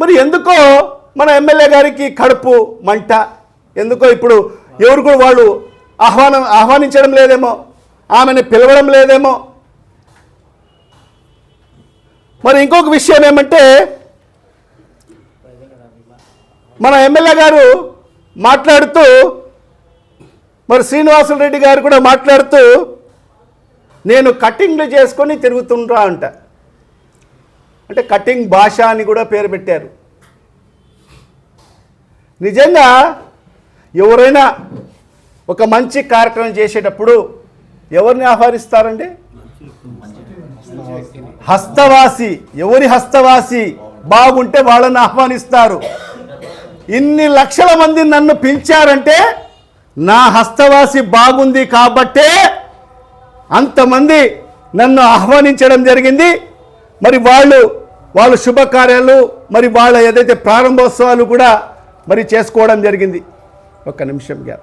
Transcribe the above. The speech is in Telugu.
మరి ఎందుకో మన ఎమ్మెల్యే గారికి కడుపు మంట? ఎందుకో ఇప్పుడు ఎవరు కూడా వాళ్ళు ఆహ్వానం ఆహ్వానించడం లేదేమో ఆమెను పిలవడం లేదేమో. మరి ఇంకొక విషయం ఏమంటే మన ఎమ్మెల్యే గారు మాట్లాడుతూ మరి శ్రీనివాసులు రెడ్డి గారు కూడా మాట్లాడుతూ నేను కటింగ్లు చేసుకొని తిరుగుతుండ్రా అంట. అంటే కటింగ్ భాష అని కూడా పేరు పెట్టారు. నిజంగా ఎవరైనా ఒక మంచి కార్యక్రమం చేసేటప్పుడు ఎవరిని ఆహ్వానిస్తారండి? హస్తవాసి ఎవరి హస్తవాసి బాగుంటే వాళ్ళని ఆహ్వానిస్తారు. ఇన్ని లక్షల మంది నన్ను పిలిచారంటే నా హస్తవాసి బాగుంది కాబట్టే అంతమంది నన్ను ఆహ్వానించడం జరిగింది. మరి వాళ్ళు వాళ్ళ శుభకార్యాలు మరి వాళ్ళ ఏదైతే ప్రారంభోత్సవాలు కూడా మరి చేసుకోవడం జరిగింది. ఒక్క నిమిషం గ్యాప్.